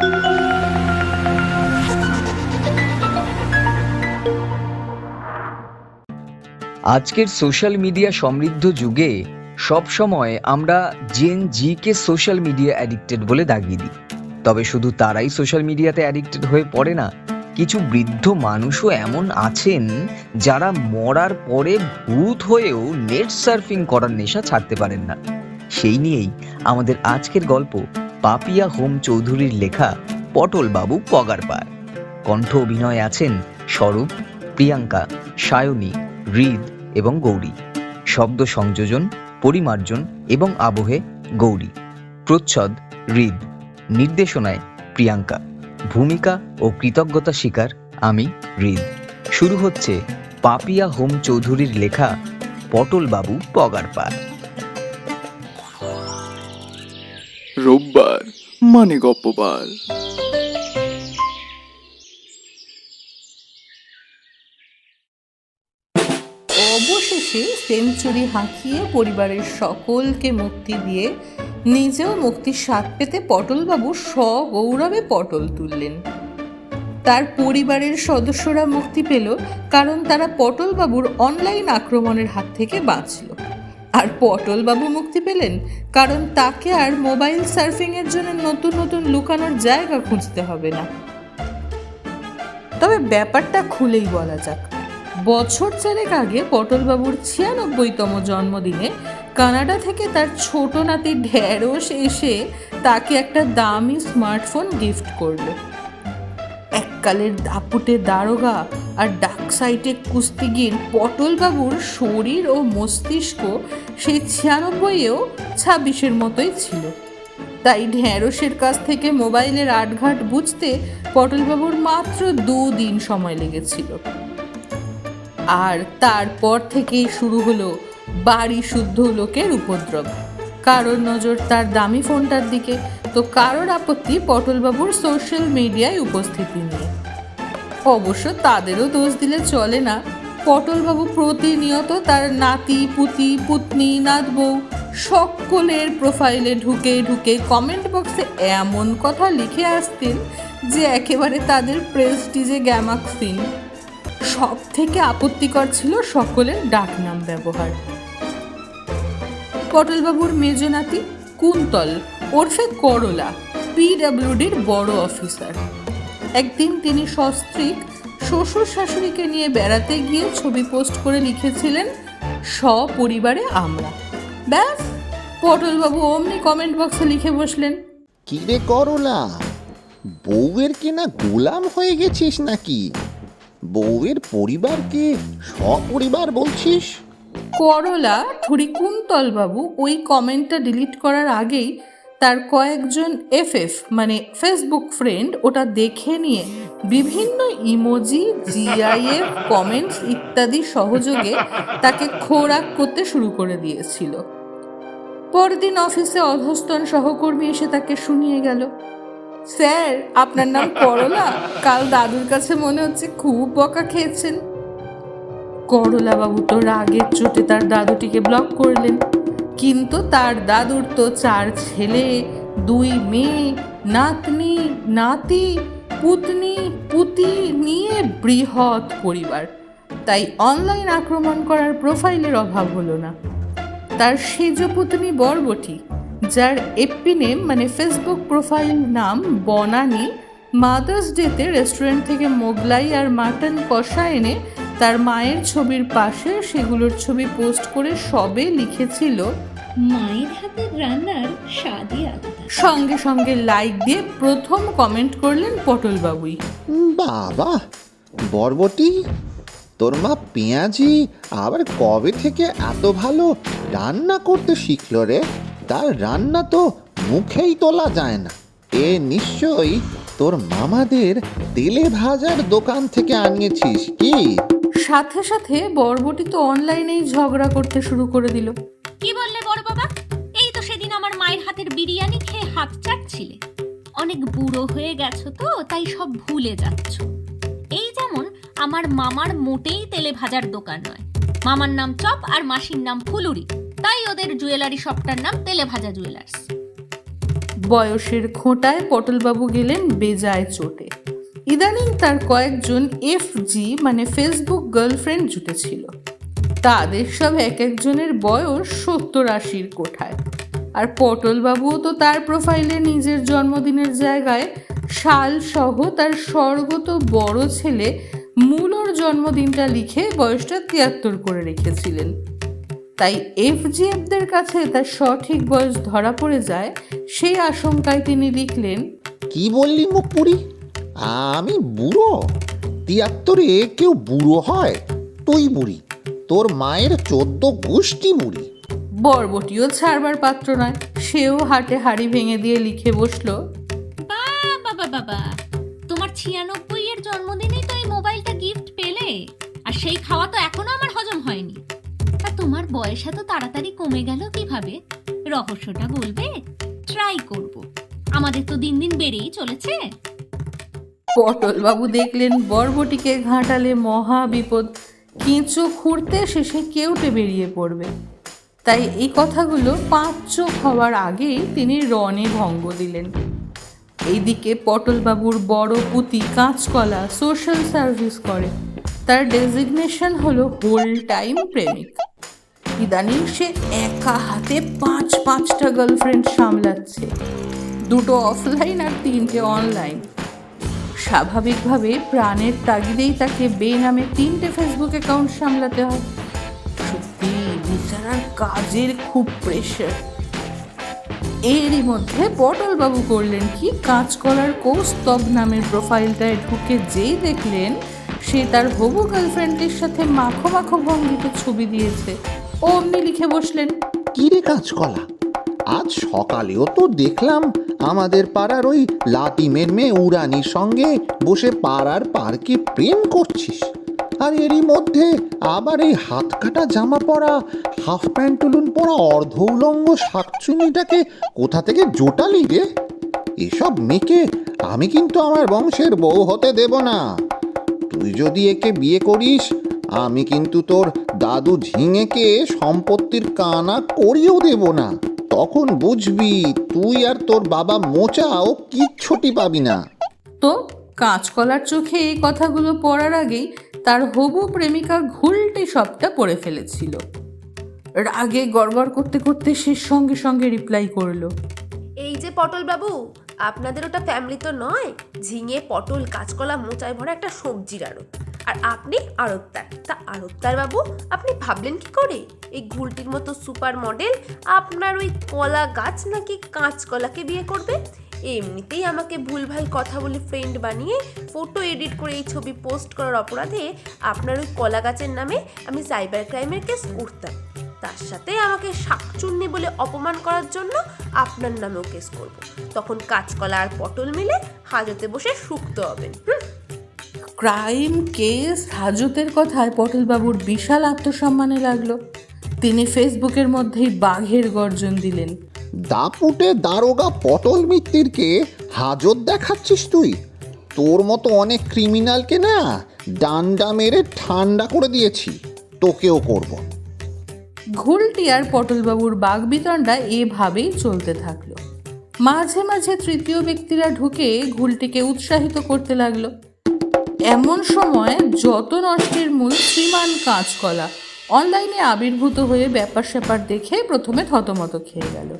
আজকের social media সমৃদ্ধ যুগে সব সময় আমরা জেন জিকে সোশ্যাল মিডিয়া অ্যাডিক্টেড বলে দাগিয়ে দিই। তবে শুধু তারাই সোশ্যাল মিডিয়াতে অ্যাডিক্টেড হয়ে পড়ে না, কিছু বৃদ্ধ মানুষও এমন আছেন যারা মরার পরে ভূত হয়েও নেট সার্ফিং করার নেশা ছাড়তে পারেন না। সেই নিয়েই আমাদের আজকের গল্প পাপিয়া হোম চৌধুরীর লেখা পটল বাবু পগার পার কণ্ঠ অভিনয় আছেন স্বরূপ, প্রিয়াঙ্কা, সায়নী, হৃদ এবং গৌরী। শব্দ সংযোজন, পরিমার্জন এবং আবহে গৌরী। প্রচ্ছদ, হৃদ। নির্দেশনায় প্রিয়াঙ্কা। ভূমিকা ও কৃতজ্ঞতা স্বীকার আমি, হৃদ। শুরু হচ্ছে পাপিয়া হোম চৌধুরীর লেখা পটল বাবু রোববার মানে গপ্পবার। অবশেষে সেঞ্চুরি হাঁকিয়ে পরিবারের সকলকে মুক্তি দিয়ে নিজেও মুক্তির স্বাদ পেতে পটলবাবু সগৌরবে পটল তুললেন। তার পরিবারের সদস্যরা মুক্তি পেল, কারণ তারা পটলবাবুর অনলাইন আক্রমণের হাত থেকে বাঁচল। আর পটলবাবু মুক্তি পেলেন? কারণ তাকে আর মোবাইল সার্ফিংয়ের জন্য নতুন নতুন লুকানোর জায়গা খুঁজতে হবে না। তবে ব্যাপারটা খুলেই বলা যাক। বছর চারেক আগে পটলবাবুর ছিয়ানব্বইতম জন্মদিনে কানাডা থেকে তার ছোট নাতি ঢ্যাঁড়স এসে তাকে একটা দামি স্মার্টফোন গিফট করল। এককালের দাপুটে দারোগা আর সাইটে কুস্তিগির পটলবাবুর শরীর ও মস্তিষ্ক সেই ছিয়ানব্বইয়েও ছাব্বিশের মতোই ছিল। তাই ঢ্যাঁড়সের কাছ থেকে মোবাইলের আটঘাট বুঝতে পটলবাবুর মাত্র দুদিন সময় লেগেছিল। আর তারপর থেকেই শুরু হলো বাড়ি শুদ্ধ লোকের উপদ্রব। কারোর নজর তার দামি ফোনটার দিকে, তো কারোর আপত্তি পটলবাবুর সোশ্যাল মিডিয়ায় উপস্থিতি নিয়ে। অবশ্য তাদেরও দোষ দিলে চলে না। পটলবাবু প্রতিনিয়ত তার নাতি, পুতি, পুতনি, নাতবউ সকলের প্রোফাইলে ঢুকে ঢুকে কমেন্ট বক্সে এমন কথা লিখে আসতেন যে একেবারে তাদের প্রেস্টিজে গ্যামাক্সিন সব থেকে আপত্তিকর ছিল সকলের ডাকনাম ব্যবহার। পটলবাবুর মেজ নাতি কুন্তল ওরফে করলা পিডাব্লিউডির বড় অফিসার একদিন তিনি সস্ত্রীক শ্বশুর শাশুড়িকে নিয়ে বেড়াতে গিয়ে ছবি পোস্ট করে লিখেছিলেন সপরিবারে আমরা। ব্যাস পটলবাবু অমনি কমেন্ট বক্সে লিখে বসলেন। কি রে করলা? বউয়ের কেনা গোলাম হয়ে গেছিস নাকি? বউয়ের পরিবারকে সপরিবার বলছিস? করলা থুড়ি কুন্তল বাবু ওই কমেন্টটা ডিলিট করার আগেই তার কয়েকজন এফএফ মানে ফেসবুক ফ্রেন্ড, ওটা দেখে নিয়ে বিভিন্ন ইমোজি, জিআইএফ, কমেন্টস ইত্যাদি সহযোগে তাকে খোরাক করতে শুরু করে দিয়েছিল। পরদিন অফিসে অধস্তন সহকর্মী এসে তাকে শুনিয়ে গেল। স্যার, আপনার নাম করলা? কাল দাদুর কাছে মনে হচ্ছে খুব বকা খেয়েছেন। করলা বাবু তো রাগের চোটে তার দাদুটিকে ব্লক করলেন। কিন্তু তার দাদুর তো চার ছেলে, দুই মেয়ে, নাতনি, নাতি, পুতনি, পুতি নিয়ে বৃহৎ পরিবার। তাই অনলাইন আক্রমণ করার প্রোফাইলের অভাব হলো না। তার সেজ পুতনি বরবটি, যার এপি নেম মানে ফেসবুক প্রোফাইল নাম বনানি, মাদার্স ডেতে রেস্টুরেন্ট থেকে মোগলাই আর মাটন কষা এনে তার মায়ের ছবির পাশে সেগুলোর ছবি পোস্ট করে সবে লিখেছিল মায়ের হাতের রান্নার স্বাদই আলাদা। সঙ্গে সঙ্গে লাইক দিয়ে প্রথম কমেন্ট করলেন পটলবাবুই। বাবা বরবটি তোর মা পেঁয়াজি আবার কবে থেকে এত ভালো রান্না করতে শিখলো রে? তার রান্না তো মুখেই তোলা যায় না। এ নিশ্চয়ই তোর মামাদের তেলে ভাজার দোকান থেকে আনিয়েছিস কি? সাথে সাথে বরবটি তো অনলাইনেই ঝগড়া করতে শুরু করে দিল। মায়ের হাতের বিরিয়ানি খেয়ে হাত চাটছিলে। অনেক বুড়ো হয়ে গেছো তো, তাই সব ভুলে যাচ্ছ। এই যেমন আমার মামার মোটেই তেলে ভাজার দোকান নয়। মামার নাম চপ আর মাসির নাম ফুলুরি। তাই ওদের জুয়েলারি শপটার নাম তেলে ভাজা জুয়েলার্স। বয়সের খোঁটায় পটলবাবু গেলেন বেজায় চোটে। ইদানিং তার কয়েকজন এফ জি মানে ফেসবুক গার্লফ্রেন্ড জুটেছিল। তাদের সব এক একজনের বয়স সত্তর আশির কোঠায়। আর পটলবাবুও তো তার প্রোফাইলে নিজের জন্মদিনের জায়গায় সাল সহ তার স্বর্গত বড় ছেলে মূলর জন্মদিনটা লিখে বয়সটা তিয়াত্তর করে রেখেছিলেন। তাই এফজিএফদের কাছে তার সঠিক বয়স ধরা পড়ে যায় সেই আশঙ্কায় তিনি লিখলেন, কি বললি মুখ পুরি আমি বুড়ো। তিয়াত্তরে কেউ বুড়ো হয়, তুই বুড়ি। তোর মায়ের চোদ্দ গোষ্ঠী বুড়ি বরবটিও ছাড়বার পাত্র নয় সেও হাটে হাড়ি ভেঙে দিয়ে লিখে বসল। বাবা বাবা বাবা তোমার ছিয়ানব্বই এর জন্মদিনেই তো এই মোবাইলটা গিফট পেলে আর সেই খাওয়া তো এখনও আমার হজম হয়নি। তা তোমার বয়স এত তাড়াতাড়ি কমে গেল কীভাবে? রহস্যটা বলবে? ট্রাই করব। আমাদের তো দিন দিন বেড়েই চলেছে। পটলবাবু দেখলেন বরবটিকে ঘাঁটালে মহা বিপদ। কেঁচো খুঁড়তে শেষে কেউটে বেরিয়ে পড়বে। তাই এই কথাগুলো পাঁচ চোখ হওয়ার আগেই তিনি রনে ভঙ্গ দিলেন। এইদিকে পটলবাবুর বড় পুঁতি কাঁচকলা সোশ্যাল সার্ভিস করে। তার ডেজিগনেশন হলো হোল টাইম প্রেমিক। ইদানিং সে একা হাতে পাঁচ পাঁচটা গার্লফ্রেন্ড সামলাচ্ছে। দুটো অফলাইন আর তিনটে অনলাইন স্বাভাবিকভাবে প্রাণের তাগিদেই তাকে বে নামে তিনটে ফেসবুক অ্যাকাউন্ট সামলাতে হয়। বিচারার কাজের খুব প্রেশার এরই মধ্যে পটলবাবু করলেন কি? কাঁচকলার কৌস্তব নামের প্রোফাইলটায় ঢুকে যেই দেখলেন, সে তার হবু গার্লফ্রেন্ডের সাথে মাখো মাখো ভঙ্গিতে ছবি দিয়েছে। ও অমনি লিখে বসলেন কি কিরে কাঁচকলা, আজ সকালেও তো দেখলাম আমাদের পাড়ার ওই লাটিমের মেয়ে উড়ানির সঙ্গে বসে পাড়ার পার্কে প্রেম করছিস। আর এরই মধ্যে আবার এই হাত কাটা জামা পরা, হাফ প্যান্ট টুলুন পরা অর্ধ উলঙ্গ শাকচুনিটাকে কোথা থেকে জোটালি রে? এসব মেয়েকে আমি কিন্তু আমার বংশের বউ হতে দেব না। তুই যদি একে বিয়ে করিস, আমি কিন্তু তোর দাদু ঝিঙেকে সম্পত্তির কানা করিয়েও দেব না। তখন বুঝবি তুই আর তোর বাবা মোচাও কিচ্ছুটি পাবি না। তো কাঁচকলার চোখে এই কথাগুলো পড়ার আগেই তার হবু প্রেমিকা ঘুলটে সবটা পড়ে ফেলেছিল। রাগে গড়গড় করতে করতে সে সঙ্গে সঙ্গে রিপ্লাই করল। এই যে পটল বাবু, আপনাদের ওটা ফ্যামিলি তো নয়, ঝিঙে, পটল, কাঁচকলা, মোচায় ভরা একটা সবজির আড়ত। আর আপনি আড়তদার। তা আড়তদার বাবু, আপনি ভাবলেন কি করে? এই ঘুলটির মতো সুপার মডেল আপনার ওই কলা গাছ নাকি কাঁচকলাকে বিয়ে করবে? এমনিতেই আমাকে ভুলভাল কথা বলে ফ্রেন্ড বানিয়ে ফটো এডিট করে এই ছবি পোস্ট করার অপরাধে আপনার ওই কলা গাছের নামে আমি সাইবার ক্রাইমের কেস করতাম তার সাথে আমাকে শাকচুন্নি বলে অপমান করার জন্য আপনার নামেও কেস করব। তখন কাঁচকলা আর পটল মিলে হাজতে বসে সুক্ত হবেন। হুম। ক্রাইম কেস হাজতের কথায় পটলবাবুর বিশাল আত্মসম্মানে লাগল। তিনি ফেসবুকের মধ্যেই বাঘের গর্জন দিলেন। দাপুটে দারোগা পটল মিত্তিরকে হাজত দেখাচ্ছিস তুই? তোর মতো অনেক ক্রিমিনালকে না ডান্ডা মেরে ঠান্ডা করে দিয়েছি। তোকেও করব। ঘুলটি আর পটলবাবুর বাঘ বাগবিতণ্ডা এভাবেই চলতে থাকল। মাঝে মাঝে তৃতীয় ব্যক্তিরা ঢুকে ঘুলটিকে উৎসাহিত করতে লাগল। এমন সময় যত নষ্টের মূল শ্রীমান কাঁচকলা অনলাইনে আবির্ভূত হয়ে ব্যাপার স্যাপার দেখে প্রথমে থতমত খেয়ে গেল।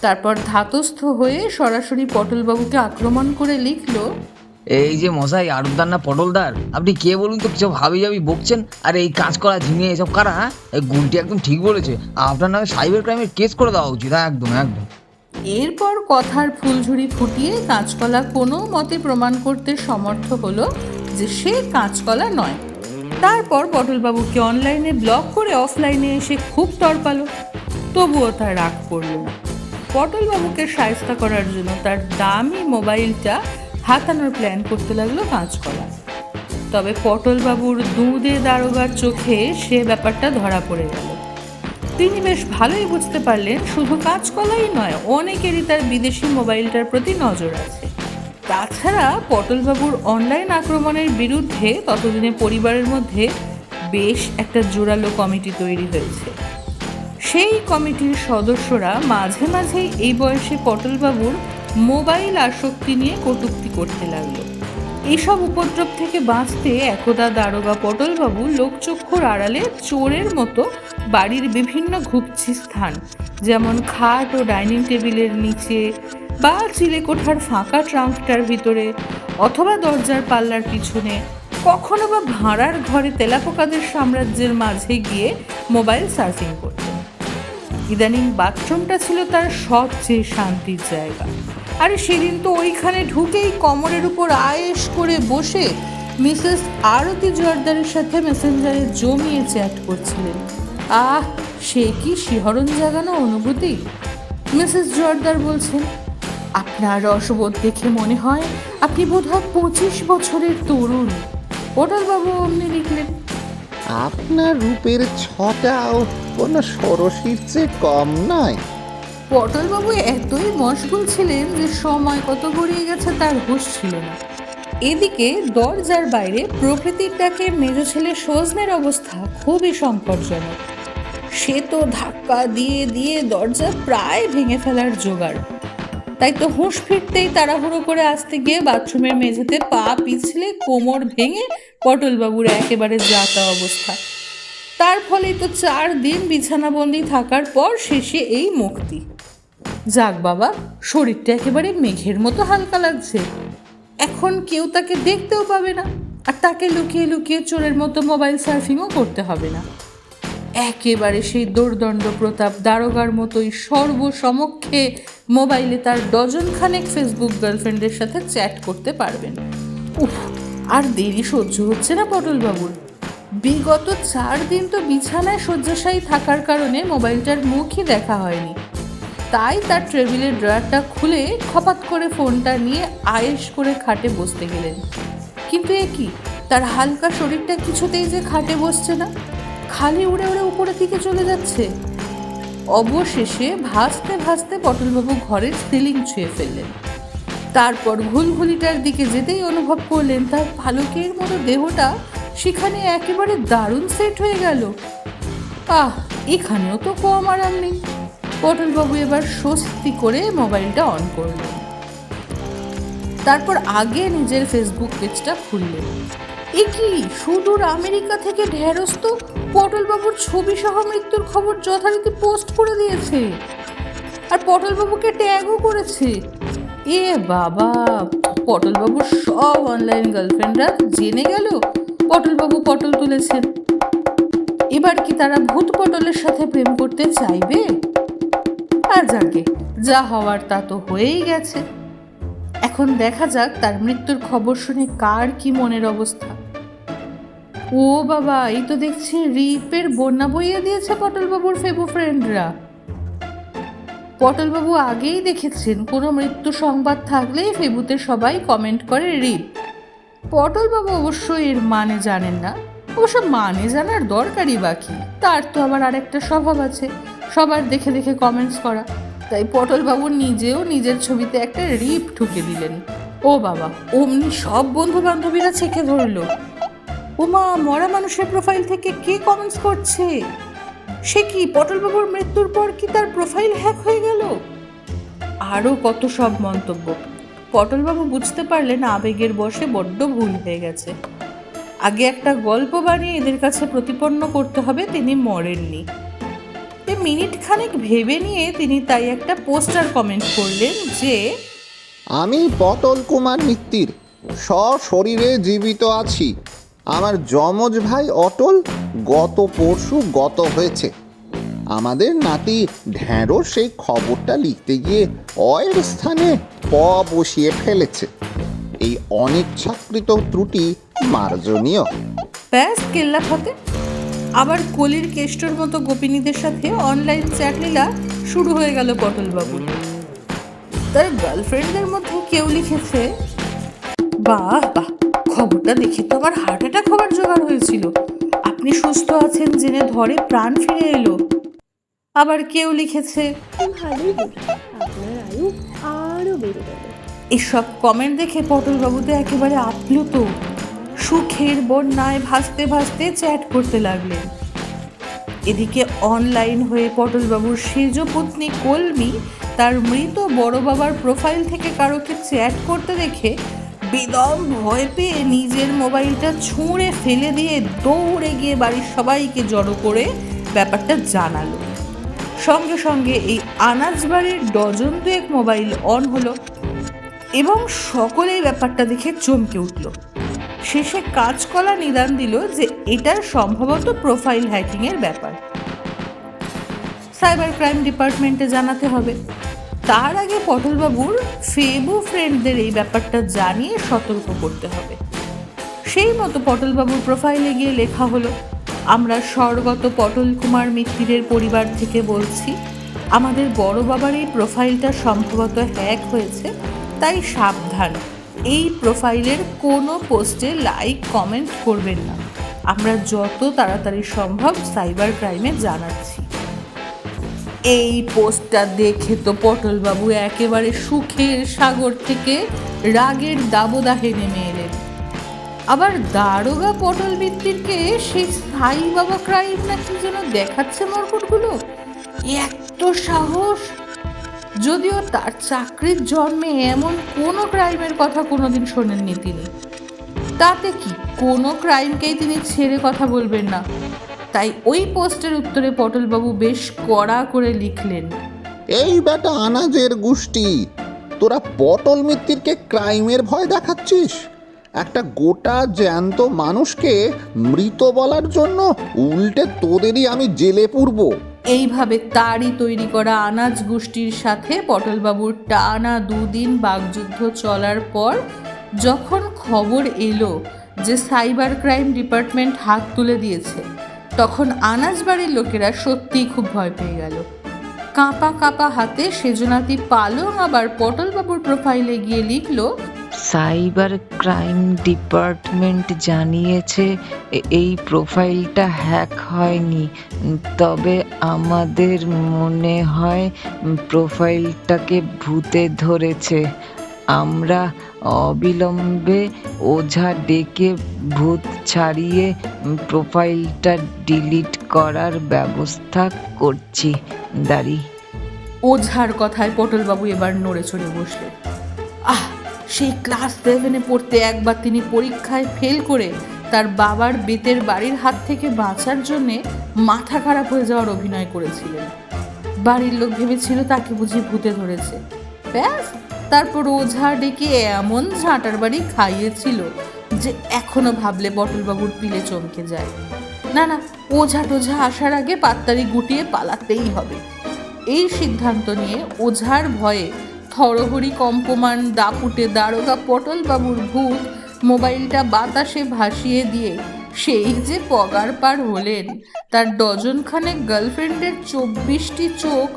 তারপর ধাতস্থ হয়ে সরাসরি পটলবাবুকে আক্রমণ করে লিখল এই যে মশাই আরুদ্দার না পটলদার? আপনি কে বলুন তো কিছু ভাবি যাবি বকছেন? আর এই কাঁচকলা ঝিঙে এসব কারা হ্যাঁ? এই গুলটি একদম ঠিক বলেছে। আপনার নামে সাইবার ক্রাইমের কেস করে দেওয়া উচিত হ্যাঁ, একদম একদম। এরপর কথার ফুলঝুরি ফুটিয়ে কাঁচকলা কোনো মতে প্রমাণ করতে সমর্থ হলো যে সে কাঁচকলা নয়। তারপর পটলবাবুকে অনলাইনে ব্লক করে অফলাইনে এসে খুব তরপালো তবুও তার রাগ করল না। পটলবাবুকে সায়স্তা করার জন্য তার দামি মোবাইলটা হাতানোর প্ল্যান করতে লাগল কাঁচকলা। তবে পটলবাবুর দুধে দারোগার চোখে সে ব্যাপারটা ধরা পড়ে গেল। তিনি বেশ ভালোই বুঝতে পারলেন, শুধু কাঁচকলাই নয়, অনেকেরই তার বিদেশি মোবাইলটার প্রতি নজর আছে। তাছাড়া পটলবাবুর অনলাইন আক্রমণের বিরুদ্ধে ততদিনে পরিবারের মধ্যে বেশ একটা জোরালো কমিটি তৈরি হয়েছে। সেই কমিটির সদস্যরা মাঝে মাঝেই এই বয়সে পটলবাবুর মোবাইল আসক্তি নিয়ে কটূক্তি করতে লাগল। এইসব উপদ্রব থেকে বাঁচতে একদা দারোগা পটলবাবু লোকচক্ষুর আড়ালে চোরের মতো বাড়ির বিভিন্ন ঘুপছি স্থান, যেমন খাট ও ডাইনিং টেবিলের নিচে বা চিলেকোঠার ফাঁকা ট্রাঙ্কটার ভিতরে অথবা দরজার পাল্লার পিছনে, কখনো বা ভাড়ার ঘরে তেলাপোকাদের সাম্রাজ্যের মাঝে গিয়ে মোবাইল সার্ফিং করতেন। ইদানিং বাথরুমটা ছিল তার সবচেয়ে শান্তির জায়গা। আরে সেদিন তো ওইখানে ঢুকেই কমরের উপর আয়েস করে বসে মিসেস আরতি জোয়ারদারের সাথে মেসেঞ্জারে জমিয়ে চ্যাট করছিলেন। আহ, সে কি শিহরণ জাগানো অনুভূতি? মিসেস জোয়ারদার বলছেন আপনার রসবোধ দেখে মনে হয় আপনি বোধহয় পঁচিশ বছরের তরুণ। পটলবাবু অমনি লিখলেন। আপনার রূপের ছটাও কোনো ষোড়শীর চেয়ে কম নয়। পটলবাবু এতই মশগুল ছিলেন যে সময় কত গড়িয়ে গেছে তার হুঁশ ছিল না। এদিকে দরজার বাইরে প্রকৃতির ডাকে মেজ ছেলে সজনের অবস্থা খুবই সংকটজনক। সে তো ধাক্কা দিয়ে দিয়ে দরজা প্রায় ভেঙে ফেলার জোগাড়। তাই তো হুঁশ ফিরতেই তাড়াহুড়ো করে আসতে গিয়ে বাথরুমের মেঝেতে পা পিছলে কোমর ভেঙে পটলবাবুর একেবারে যাতা অবস্থা। তার ফলে তো চার দিন বিছানাবন্দি থাকার পর শেষে এই মুক্তি। যাক বাবা, শরীরটা একেবারে মেঘের মতো হালকা লাগছে। এখন কেউ তাকে দেখতেও পাবে না, আর তাকে লুকিয়ে লুকিয়ে চোরের মতো মোবাইল সার্ফিংও করতে হবে না। একেবারে সেই দোর্দণ্ড প্রতাপ দারোগার মতোই সর্বসমক্ষে মোবাইলে তার ডজন খানেক ফেসবুক গার্লফ্রেন্ডের সাথে চ্যাট করতে পারবেন। উফ, আর দেরি সহ্য হচ্ছে না পটলবাবুর। বিগত চার দিন তো বিছানায় শয্যাশায়ী থাকার কারণে মোবাইলটার মুখই দেখা হয়নি। তাই তার টেবিলের ড্রয়ারটা খুলে খপাত করে ফোনটা নিয়ে আয়েশ করে খাটে বসতে গেলেন। কিন্তু এ কি, তার হালকা শরীরটা কিছুতেই যে খাটে বসছে না? খালি উড়ে উড়ে উপরের দিকে চলে যাচ্ছে। অবশেষে ভাসতে ভাসতে পটলবাবু ঘরের সিলিং ছুঁয়ে ফেললেন। তারপর ঘুলঘুলিটার দিকে যেতেই অনুভব করলেন, তার পালকের মতো দেহটা সেখানে একেবারে দারুণ সেট হয়ে গেল। আহ, এখানেও তো কম আরাম নেই। পটলবাবু এবার স্বস্তি করে মোবাইলটা অন করলেন। তারপর আগে নিজের ফেসবুক পেজটা খুললেন। এ কি, সুদূর আমেরিকা থেকে ঢেরস্ত পটলবাবুর ছবি সহ মৃত্যুর খবর যথারীতি পোস্ট করে দিয়েছে। আর পটলবাবুকে ট্যাগও করেছে। এ বাবা, পটলবাবুর সব অনলাইন গার্লফ্রেন্ডরা জেনে গেল পটলবাবু পটল তুলেছেন। এবার কি তারা ভূত পটলের সাথে প্রেম করতে চাইবে? আর যাকে, যা হওয়ার তা তো হয়েই গেছে। এখন দেখা যাক তার মৃত্যুর খবর শুনে কার কি মনের অবস্থা। ও বাবা, এই তো দেখছি রিপের বন্যা বইয়ে দিয়েছে পটলবাবুর ফেবু ফ্রেন্ডরা পটলবাবু আগেই দেখেছেন, কোনো মৃত্যু সংবাদ থাকলেই ফেবুতে সবাই কমেন্ট করে রিপ। পটলবাবু অবশ্য এর মানে জানেন না। অবশ্য মানে জানার দরকারই বাকি। তার তো আবার আরেকটা স্বভাব আছে, সবার দেখে দেখে কমেন্টস করা। তাই পটলবাবু নিজেও নিজের ছবিতে একটা রিপ ঠুকে দিলেন। ও বাবা, অমনি সব বন্ধু বান্ধবীরা ছেঁকে ধরলো। ওমা, মরা মানুষের প্রোফাইল থেকে কে কমেন্টস করছে? সে কি, পটলবাবুর মৃত্যুর পর কি তার প্রোফাইল হ্যাক হয়ে গেল? আরও কত সব মন্তব্য। পটলবাবু বুঝতে পারলেন আবেগের বসে বড্ড ভুল হয়ে গেছে। আগে একটা গল্প বানিয়ে এদের কাছে প্রতিপন্ন করতে হবে, তিনি মরেননি। মিনিট খানেক ভেবে নিয়ে তিনি তাই একটা পোস্টার কমেন্ট করলেন যে, আমি পটল কুমার মিত্তির সশরীরে জীবিত আছি। আমার যমজ ভাই অটল, গত পরশু গত হয়েছে। আমাদের নাতি ঢ্যাঁড়ো সেই খবরটা লিখতে গিয়ে অয়ের স্থানে প বসিয়ে ফেলেছে। এই অনিচ্ছাকৃত ত্রুটি মার্জনীয়। ব্যাস, কেল্লা ফতে। আবার কলির কেষ্টর মতো গোপিনীদের সাথে অনলাইন চ্যাটলীলা শুরু হয়ে গেল পটলবাবুর। তার গার্লফ্রেন্ডদের মধ্যে কেউ লিখেছে, বাহ বাহ। খবরটা দেখে তো আমার হার্ট অ্যাটাক হওয়ার জোগাড় হয়েছিল। আপনি সুস্থ আছেন জেনে ধরে প্রাণ ফিরে এলো। আবার কেউ লিখেছে, এসব কমেন্ট দেখে পটলবাবু একেবারে আপ্লুত। সুখের বন্যায় ভাসতে ভাসতে চ্যাট করতে লাগলেন। এদিকে অনলাইন হয়ে পটলবাবুর সেজ পত্নী কলমি তার মৃত বড় বাবার প্রোফাইল থেকে কারোকে চ্যাট করতে দেখে বেদম ভয় পেয়ে নিজের মোবাইলটা ছুঁড়ে ফেলে দিয়ে দৌড়ে গিয়ে বাড়ির সবাইকে জড়ো করে ব্যাপারটা জানালো। সঙ্গে সঙ্গে এই আনাজ বাড়ির ডজন দুয়েক মোবাইল অন হলো এবং সকলেই ব্যাপারটা দেখে চমকে উঠল। শেষে কাজকলা নিদান দিল যে এটার সম্ভবত প্রোফাইল হ্যাকিংয়ের ব্যাপার। সাইবার ক্রাইম ডিপার্টমেন্টে জানাতে হবে। তার আগে পটলবাবুর ফেবু ফ্রেন্ডদের এই ব্যাপারটা জানিয়ে সতর্ক করতে হবে। সেই মতো পটলবাবুর প্রোফাইলে গিয়ে লেখা হলো, আমরা স্বর্গত পটল কুমার মিত্তিরের পরিবার থেকে বলছি, আমাদের বড় বাবার এই প্রোফাইলটা সম্ভবত হ্যাক হয়েছে, তাই সাবধান। এই প্রোফাইলের কোনো পোস্টে লাইক কমেন্ট করবেন না। আমরা যত তাড়াতাড়ি সম্ভব সাইবার ক্রাইমে জানাচ্ছি। এই পোস্টটা দেখে তো পটলবাবু একেবারে সুখের সাগর থেকে রাগের দাবদাহে নেমে এলেন। আবার দারোগা পটল মিত্তিরকে সেই স্থায়ী বাবা ক্রাইম না কি যেন দেখাচ্ছে মরকটগুলো? এত সাহস। যদিও তার চাকরির জন্মে এমন কোনো ক্রাইমের কথা কোনোদিন শোনেননি তিনি। তাতে কি কোনো ক্রাইমকেই তিনি ছেড়ে কথা বলবেন না? তাই ওই পোস্টের উত্তরে পটলবাবু বেশ কড়া করে লিখলেন এই বেটা আনাজের গোষ্ঠী তোরা পটল মিত্তিরকে ক্রাইমের ভয় দেখাচ্ছিস? একটা গোটা জ্যান্ত মানুষকে মৃত বলার জন্য উল্টে তোদেরই আমি জেলে পুরবো। এইভাবে তারই তৈরি করা আনাজ গোষ্ঠীর সাথে পটলবাবুর টানা দুদিন বাগযুদ্ধ চলার পর যখন খবর এলো যে সাইবার ক্রাইম ডিপার্টমেন্ট হাত তুলে দিয়েছে তখন আনাজ বাড়ির লোকেরা সত্যিই খুব ভয় পেয়ে গেল। কাঁপা কাঁপা হাতে সেজনাতি পালং আবার পটলবাবুর প্রোফাইলে গিয়ে লিখল সাইবার ক্রাইম ডিপার্টমেন্ট জানিয়েছে এই প্রোফাইলটা হ্যাক হয়নি। তবে আমাদের মনে হয় প্রোফাইলটাকে ভূতে ধরেছে। আমরা অবিলম্বে ওঝা ডেকে ভূত ছাড়িয়ে প্রোফাইলটা ডিলিট করার ব্যবস্থা করছি। দাঁড়ি। ওঝার কথায় পটলবাবু এবার নড়ে চড়ে বসলেন। আহ, সেই ক্লাস সেভেনে পড়তে একবার তিনি পরীক্ষায় ফেল করে তার বাবার বেতের বাড়ির হাত থেকে বাঁচার জন্যে মাথা খারাপ হয়ে যাওয়ার অভিনয় করেছিলেন। বাড়ির লোক ভেবেছিল তাকে বুঝি ভূতে ধরেছে। ব্যাস তারপর ওঝা ডেকে এমন ঝাঁটার বাড়ি খাইয়েছিল যে এখনও ভাবলে বটলবাবুর পিলে চমকে যায়। না না ওঝা টোঝা আসার আগে পাত্তারি গুটিয়ে পালাতেই হবে। এই সিদ্ধান্ত নিয়ে ওঝার ভয়ে থরহরি কম্পমান, দাপুটে দারোগা পটলবাবুর ভূত মোবাইলটা বাতাসে ভাসিয়ে দিয়ে সেই যে পগার পার হলেন, তার ডজনখানেক গার্লফ্রেন্ডের চব্বিশটি চোখ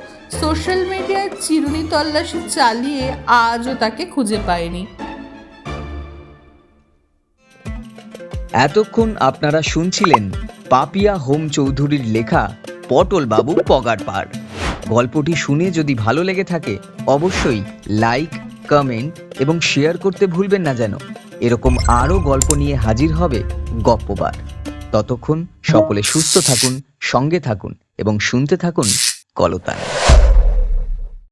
সোশ্যাল মিডিয়ায় চিরুনি তল্লাশি চালিয়ে আজও তাকে খুঁজে পায়নি। এতক্ষণ আপনারা শুনছিলেন পাপিয়া হোম চৌধুরীর লেখা পটল বাবু পগার পার। গল্পটি শুনে যদি ভালো লেগে থাকে, অবশ্যই লাইক, কমেন্ট এবং শেয়ার করতে ভুলবেন না যেন। এরকম আরও গল্প নিয়ে হাজির হবে গপ্পবার। ততক্ষণ সকলে সুস্থ থাকুন, সঙ্গে থাকুন এবং শুনতে থাকুন কলতান।